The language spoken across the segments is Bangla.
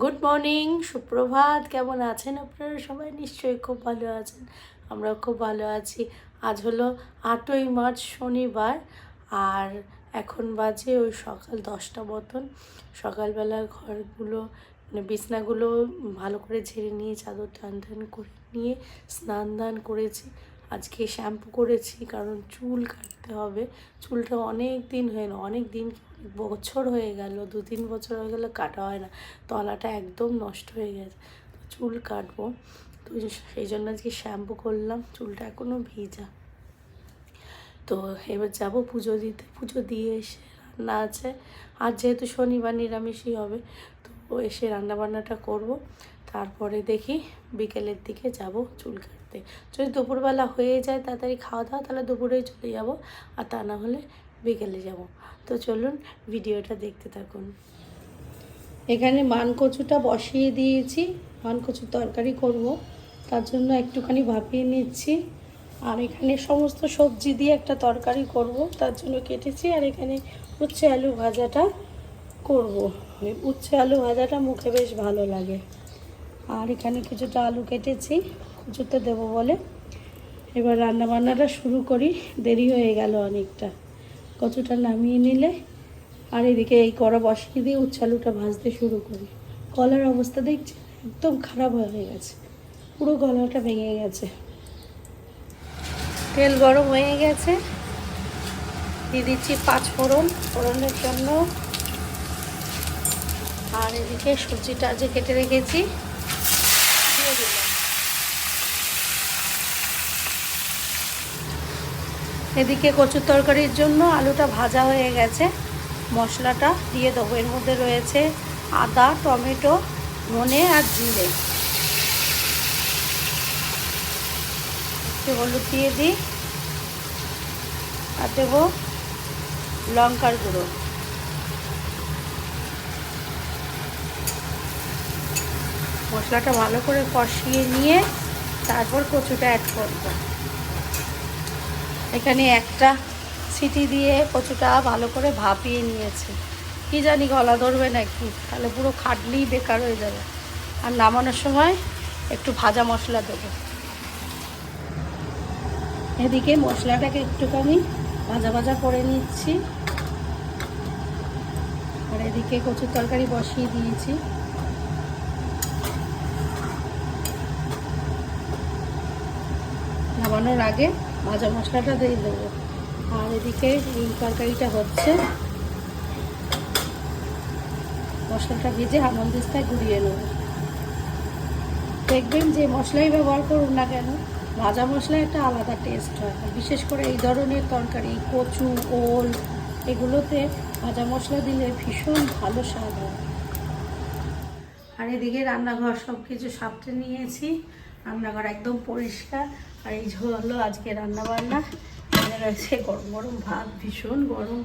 গুড মর্নিং সুপ্রভাত। কেমন আছেন আপনারা? সবাই নিশ্চয়ই খুব ভালো আছেন। আমরা খুব ভালো আছি। আজ হলো আটই মার্চ, শনিবার। আর এখন বাজে ওই সকাল দশটা মতন। সকালবেলা ঘরগুলো মানে বিছনাগুলো ভালো করে ঝেড়ে নিয়ে, চাদর টান টান করে নিয়ে স্নান দান করেছি। আজকে শ্যাম্পু করেছি, কারণ চুল কাটতে হবে। চুলটা অনেক দিন হয়ে না অনেক দিন বছর হয়ে গেল, দু তিন বছর হয়ে গেলে কাটা হয় না, তলাটা একদম নষ্ট হয়ে গেছে, চুল কাটবো, তো সেই জন্য আজকে শ্যাম্পু করলাম, চুলটা এখনও ভিজা। তো এবার যাব পুজো দিতে, পুজো দিয়ে এসে রান্না আছে, আর যেহেতু শনিবার নিরামিষই হবে, তো এসে রান্নাবান্নাটা করব, তারপরে দেখি বিকেলের দিকে যাব চুল কাটতে। যদি দুপুরবেলা হয়ে যায় তাড়াতাড়ি খাওয়া দাওয়া, তাহলে দুপুরেই চলে যাব, আর তা না হলে বিকেলে যাব। তো চলুন ভিডিওটা দেখতে থাকুন। এখানে মান কচুটা বসিয়ে দিয়েছি। মান কচুর তরকারি করব। তার জন্য একটুখানি ভাপিয়ে নিচ্ছি। আর এখানে সমস্ত সবজি দিয়ে একটা তরকারি করব। তার জন্য কেটেছি আর এখানে উচ্ছে আলু ভাজাটা করব। উচ্ছে আলু ভাজাটা মুখে বেশ ভালো লাগে। আর এখানে কিছুটা আলু কেটেছি। কচুতে দেবো বলে। এবার রান্না বান্নাটা শুরু করি। দেরি হয়ে গেল অনেকটা। কচুটা নামিয়ে নিলে আর এদিকে এই কড়া বসিয়ে দিয়ে উচ্ছে আলুটা ভাজতে শুরু করি। কলার অবস্থা দেখছি একদম খারাপ হয়ে গেছে। পুরো গলাটা ভেঙে গেছে। তেল গরম হয়ে গেছে। দিয়ে দিচ্ছি পাঁচ ফোড়ন, ফোড়নের জন্য। আর এদিকে সবজিটা যে কেটে রেখেছি দিয়ে দিলাম এদিকে কচুর তরকারির জন্য আলুটা ভাজা হয়ে গেছে। মশলাটা দিয়ে দেবো। এর মধ্যে রয়েছে আদা, টমেটো, ধনে আর জিরে। একটু হলুদ দিয়ে দিই আর দেবো লঙ্কার গুঁড়ো। মশলাটা ভালো করে কষিয়ে নিয়ে তারপর কচুটা অ্যাড করব। এখানে একটা সিটি দিয়ে কচুটা ভালো করে ভাপিয়ে নিয়েছে। কি জানি গলা ধরবে নাকি? তাহলে পুরো খাটলেই বেকার হয়ে যাবে। আর নামানোর সময় একটু ভাজা মশলা দেবো। এদিকে মশলাটাকে একটুখানি ভাজা ভাজা করে নিচ্ছি। আর এদিকে কচুর তরকারি বসিয়ে দিয়েছি। নামানোর আগে ভাজা মশলাটা দিয়ে দেবো। আর এদিকে এই তরকারিটা হচ্ছে। মশলাটা ভেজে হামন দিস্তায় ঘুরিয়ে নেব। দেখবেন যে মশলাই ব্যবহার করুন না কেন, ভাজা মশলা একটা আলাদা টেস্ট হয়। বিশেষ করে এই ধরনের তরকারি, কচু, ওল, এগুলোতে ভাজা মশলা দিলে ভীষণ ভালো স্বাদ হয়। আর এদিকে রান্নাঘর সব কিছু সাপটে নিয়েছি। রান্নাঘর একদম পরিষ্কার। আর এই হলো আজকে রান্না বান্না রয়েছে গরম গরম ভাত ভীষণ গরম।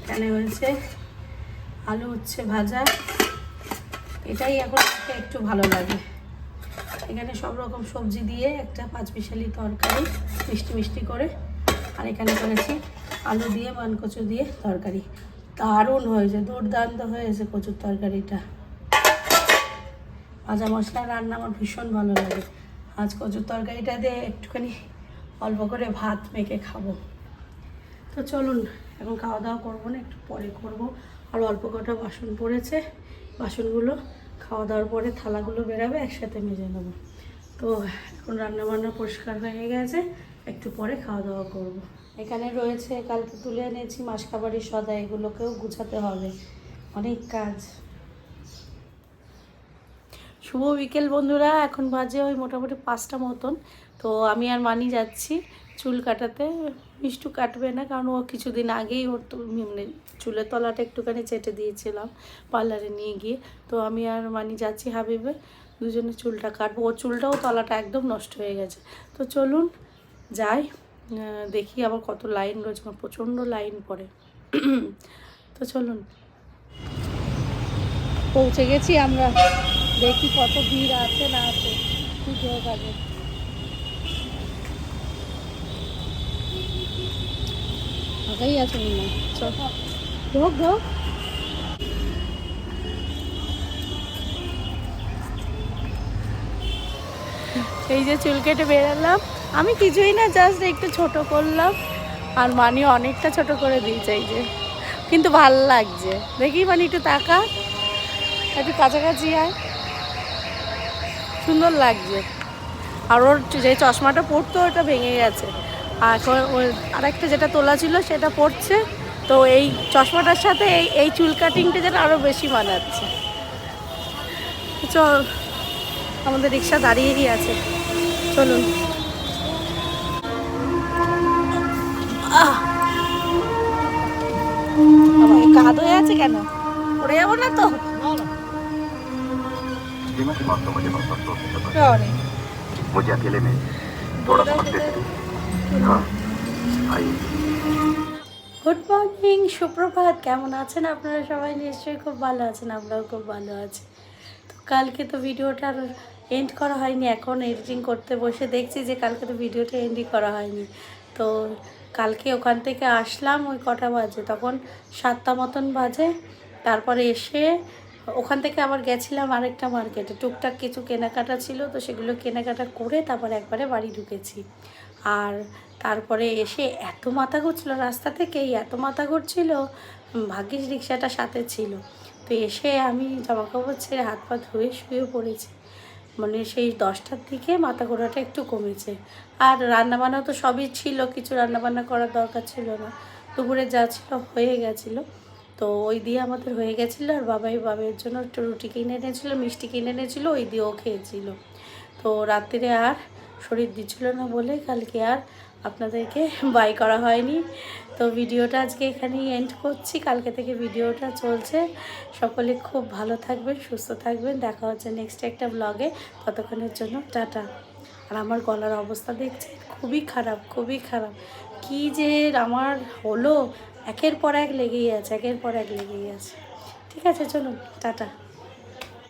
এখানে হয়েছে আলু হচ্ছে ভাজা। এটাই এখন একটু ভালো লাগে। এখানে সব রকম সবজি দিয়ে একটা পাঁচ পাঁচমিশালি তরকারি, মিষ্টি মিষ্টি করে। আর এখানে করেছি আলু দিয়ে মান কচু দিয়ে তরকারি। দারুণ হয়েছে, দুর্দান্ত হয়েছে কচুর তরকারিটা। ভাজা মশলা রান্না আমার ভীষণ ভালো লাগে। আজ কচুর তরকারিটা দিয়ে একটুখানি অল্প করে ভাত মেখে খাব। তো চলুন, এখন খাওয়া দাওয়া করব না, একটু পরে করব। আর অল্প কটা বাসন পড়েছে, বাসনগুলো খাওয়া দাওয়ার পরে থালাগুলো বেরাবে, একসাথে মেজে নেব। তো এখন রান্না বান্না পরিষ্কার হয়ে গেছে, একটু পরে খাওয়া দাওয়া করব। এখানে রয়েছে, কালকে তুলে এনেছি মাসকাবাড়ির সদা, এগুলোকেও গুছাতে হবে। অনেক কাজ। শুভ বিকেল বন্ধুরা, এখন বাজে ওই মোটামুটি পাঁচটা মতন। তো আমি আর মানি যাচ্ছি চুল কাটাতে। মিষ্টু কাটবে না, কারণ ও কিছুদিন আগেই ওর তো মানে চুলের তলাটা একটুখানি চেটে দিয়েছিলাম পার্লারে নিয়ে গিয়ে। তো আমি আর মানি যাচ্ছি হাবিবে, দুজনে চুলটা কাটবো। ওর চুলটাও তলাটা একদম নষ্ট হয়ে গেছে। তো চলুন যাই দেখি আবার কত লাইন রয়েছে, আমার প্রচণ্ড লাইন পড়ে। তো চলুন। পৌঁছে গেছি আমরা। দেখি কত ভিড় আছে, না আছে। পুজোর কাজে আছে মনে ঢোক ঢোক। এই যে চুল কেটে বেরালাম। আমি কিছুই না জাস্ট একটু ছোট করলাম। আর মানি অনেকটা ছোট করে দিয়েছে এই যে। কিন্তু ভালো লাগছে। দেখি মানে একটু তাকা একটু কাছাকাছি আয়। সুন্দর লাগছে। আর ওর যে চশমাটা পরতো ওটা ভেঙে গেছে। আর এখন আরেকটা যেটা তোলা ছিল সেটা পড়ছে তো এই চশমাটার সাথে এই এই চুল কাটিংটা যেটা আরও বেশি মানাচ্ছে। চল, আমাদের রিক্সা দাঁড়িয়েই আছে। চলুন! কাদ হয়ে আছে কেন? পড়ে যাব না তো? सीमा की बात तो मुझे बहुत अफसोस है पता সরি मुझे अकेले में थोड़ा सा वक्त दे सकते हाँ आइए গুড মর্নিং সুপ্রভাত কেমন আছেন আপনারা সবাই নিশ্চয়ই খুব ভালো আছেন আমরাও খুব ভালো আছি তো কালকে তো ভিডিওটা আর এন্ড করা হয়নি এখন এডিটিং করতে বসে দেখছি যে কালকে তো ভিডিওটা এন্ডই করা হয়নি তো কালকে ওখান থেকে আসলাম ওই কটা বাজে তখন সাতটা মতন বাজে তারপরে এসে ওখান থেকে আবার গেছিলাম আরেকটা মার্কেটে। টুকটাক কিছু কেনাকাটা ছিল, তো সেগুলো কেনাকাটা করে তারপর একবারে বাড়ি ঢুকেছি। আর তারপরে এসে এত মাথা ঘুরছিল রাস্তা থেকেই, এত মাথা ঘুরছিল ভাগ্যিস রিক্সাটা সাথে ছিল। তো এসে আমি জামা কাপড় ছেড়ে হাত পা ধুয়ে শুয়ে পড়েছি। মানে সেই দশটার দিকে মাথা ঘোরাটা একটু কমেছে। আর রান্নাবান্না তো সবই ছিল, কিছু রান্নাবান্না করার দরকার ছিল না। দুপুরে যা ছিল হয়ে গেছিল। তো ওই দিয়ে আমাদের হয়ে গেছিল আর বাবাই বাবের জন্য একটু রুটি কিনে এনেছিলো, মিষ্টি কিনে এনেছিলো, ওই দিয়েও খেয়েছিল। তো রাত্রিরে আর শরীর দিচ্ছিল না বলে কালকে আর আপনাদেরকে বাই করা হয়নি। তো ভিডিওটা আজকে এখানেই এন্ড করছি। কালকে থেকে ভিডিওটা চলছে। সকলে খুব ভালো থাকবেন, সুস্থ থাকবেন। দেখা হচ্ছে নেক্সট একটা ব্লগে ততক্ষণের জন্য টাটা। আর আমার গলার অবস্থা দেখছে খুবই খারাপ খুবই খারাপ। কি যে আমার হলো? একের পর এক লেগেই আছে একের পর এক লেগেই আছে। ঠিক আছে চলুন টাটা।